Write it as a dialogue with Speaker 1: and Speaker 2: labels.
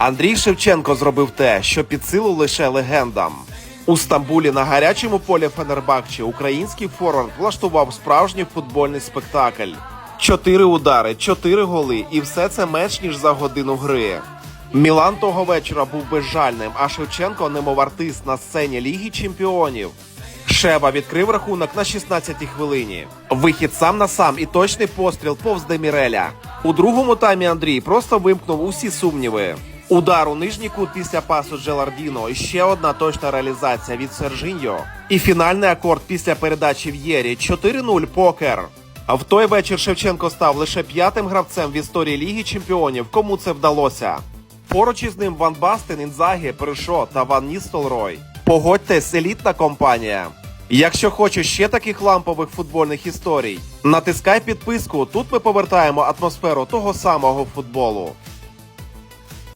Speaker 1: Андрій Шевченко зробив те, що під силу лише легендам. У Стамбулі на гарячому полі Фенербахче український форвард влаштував справжній футбольний спектакль. Чотири удари, чотири голи, і все це менш ніж за годину гри. Мілан того вечора був безжальним, а Шевченко немов артист на сцені Ліги Чемпіонів. Шеба відкрив рахунок на 16-й хвилині. Вихід сам на сам і точний постріл повз Деміреля. У другому таймі Андрій просто вимкнув усі сумніви. Удар у нижній кут після пасу Джелардіно. І ще одна точна реалізація від Сержиньо. І фінальний акорд після передачі В'єрі 4-0 покер. А в той вечір Шевченко став лише п'ятим гравцем в історії Ліги Чемпіонів, кому це вдалося. Поруч із ним Ван Бастен, Інзагі, Перешо та Ван Ністелрой. Погодьтесь, елітна компанія. Якщо хочеш ще таких лампових футбольних історій, натискай підписку. Тут ми повертаємо атмосферу того самого футболу.